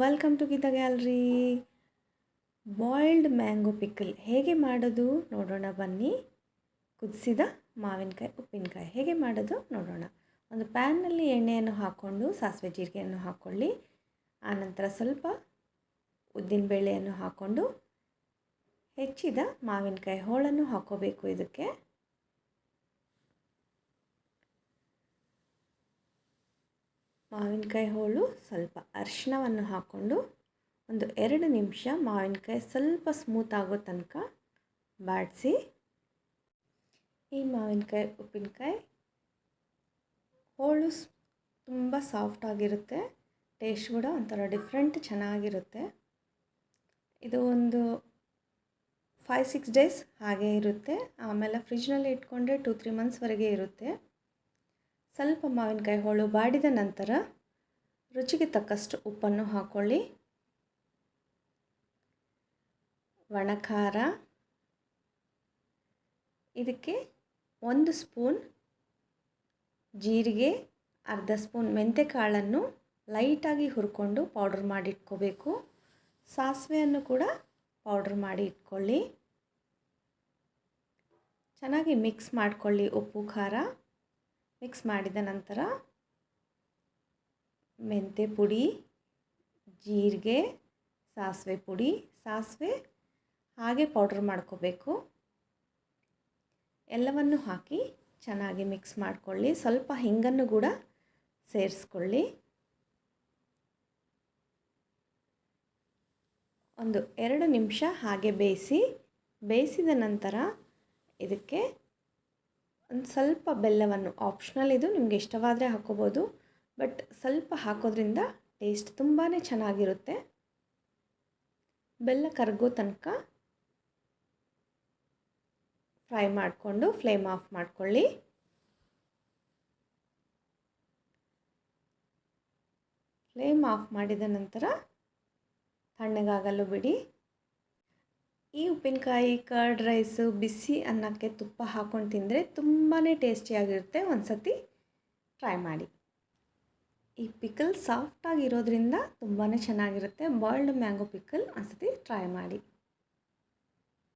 Welcome to Geetha gallery boiled mango pickle ಹೇಗೆ ಮಾಡೋದು? ನೋಡೋಣ, ಬನ್ನಿ. ಕುದಿಸಿದ ಮಾವಿನಕಾಯಿ, ಉಪ್ಪಿನಕಾಯಿ. ಹೇಗೆ ಮಾಡೋದು? ನೋಡೋಣ. ಒಂದು ಪ್ಯಾನ್ನಲ್ಲಿ ಎಣ್ಣೆಯನ್ನು ಹಾಕ್ಕೊಂಡು, ಸಾಸಿವೆ ಜೀರಿಗೆಯನ್ನು ಹಾಕ್ಕೊಳ್ಳಿ ಆನಂತರ ಸ್ವಲ್ಪ ಉದ್ದಿನಬೇಳೆಯನ್ನು ಹಾಕ್ಕೊಂಡು ಹೆಚ್ಚಿದ ಮಾವಿನಕಾಯಿ ಹೋಳನ್ನು ಹಾಕ್ಕೋಬೇಕು ಇದಕ್ಕೆ. ಮಾವಿನಕಾಯಿ ಹೋಳು ಸ್ವಲ್ಪ ಅರಿಶಿಣವನ್ನು ಹಾಕ್ಕೊಂಡು ಒಂದು ಎರಡು ನಿಮಿಷ ಮಾವಿನಕಾಯಿ ಸ್ವಲ್ಪ ಸ್ಮೂತ್ ಆಗೋ ತನಕ ಬಾಡಿಸಿ ಈ ಮಾವಿನಕಾಯಿ ಉಪ್ಪಿನಕಾಯಿ ಹೋಳು ತುಂಬ ಸಾಫ್ಟ್ ಆಗಿರುತ್ತೆ, ಟೇಸ್ಟ್ ಕೂಡ ಒಂಥರ ಡಿಫ್ರೆಂಟ್ ಚೆನ್ನಾಗಿರುತ್ತೆ. ಇದು ಒಂದು ಫೈವ್ ಸಿಕ್ಸ್ ಡೇಸ್ ಹಾಗೆ ಇರುತ್ತೆ, ಆಮೇಲೆ ಫ್ರಿಜ್ನಲ್ಲಿ ಇಟ್ಕೊಂಡ್ರೆ ಟು ತ್ರೀ ಮಂತ್ಸ್ವರೆಗೆ ಇರುತ್ತೆ. ಸ್ವಲ್ಪ ಮಾವಿನಕಾಯಿ ಹೋಳು ಬಾಡಿದ ನಂತರ ರುಚಿಗೆ ತಕ್ಕಷ್ಟು ಉಪ್ಪನ್ನು ಹಾಕ್ಕೊಳ್ಳಿ ಒಣಖಾರ. ಇದಕ್ಕೆ ಒಂದು ಸ್ಪೂನ್ ಜೀರಿಗೆ, ಅರ್ಧ ಸ್ಪೂನ್ ಮೆಂತೆಕಾಳನ್ನು ಲೈಟಾಗಿ ಹುರ್ಕೊಂಡು ಪೌಡ್ರ್ ಮಾಡಿ ಇಟ್ಕೋಬೇಕು. ಸಾಸಿವೆಯನ್ನು ಕೂಡ ಪೌಡ್ರ್ ಮಾಡಿ ಇಟ್ಕೊಳ್ಳಿ. ಚೆನ್ನಾಗಿ ಮಿಕ್ಸ್ ಮಾಡಿಕೊಳ್ಳಿ ಉಪ್ಪು, ಖಾರ. ಮಿಕ್ಸ್ ಮಾಡಿದ ನಂತರ ಮೆಂತೆ ಪುಡಿ, ಜೀರಿಗೆ, ಸಾಸಿವೆ ಪುಡಿ, ಸಾಸಿವೆ ಹಾಗೆ ಪೌಡ್ರ್ ಮಾಡ್ಕೋಬೇಕು. ಎಲ್ಲವನ್ನು ಹಾಕಿ ಚೆನ್ನಾಗಿ ಮಿಕ್ಸ್ ಮಾಡಿಕೊಳ್ಳಿ. ಸ್ವಲ್ಪ ಹಿಂಗನ್ನು ಕೂಡ ಸೇರಿಸ್ಕೊಳ್ಳಿ. ಒಂದು ಎರಡು ನಿಮಿಷ ಹಾಗೆ ಬೇಯಿಸಿ, ಬೇಯಿಸಿದ ನಂತರ ಇದಕ್ಕೆ ಒಂದು ಸ್ವಲ್ಪ ಬೆಲ್ಲವನ್ನು ಆಪ್ಷನಲ್ ಇದು, ನಿಮಗೆ ಇಷ್ಟವಾದರೆ ಹಾಕೋಬೋದು. ಬಟ್ ಸ್ವಲ್ಪ ಹಾಕೋದ್ರಿಂದ ಟೇಸ್ಟ್ ತುಂಬಾ ಚೆನ್ನಾಗಿರುತ್ತೆ. ಬೆಲ್ಲ ಕರಗೋ ತನಕ ಫ್ರೈ ಮಾಡಿಕೊಂಡು ಫ್ಲೇಮ್ ಆಫ್ ಮಾಡಿಕೊಳ್ಳಿ. ಫ್ಲೇಮ್ ಆಫ್ ಮಾಡಿದ ನಂತರ ತಣ್ಣಗಾಗಲು ಬಿಡಿ. ಈ ಉಪ್ಪಿನಕಾಯಿ ಕರ್ಡ್ ರೈಸು ಬಿಸಿ ಅನ್ನಕ್ಕೆ ತುಪ್ಪ ಹಾಕ್ಕೊಂಡು ತಿಂದರೆ ತುಂಬಾ ಟೇಸ್ಟಿಯಾಗಿರುತ್ತೆ. ಒಂದು ಸತಿ ಟ್ರೈ ಮಾಡಿ. ಈ ಪಿಕಲ್ ಸಾಫ್ಟಾಗಿರೋದ್ರಿಂದ ತುಂಬಾ ಚೆನ್ನಾಗಿರುತ್ತೆ. ಬಾಯ್ಲ್ಡ್ ಮ್ಯಾಂಗೋ ಪಿಕಲ್ ಒಂದು ಸತಿ ಟ್ರೈ ಮಾಡಿ.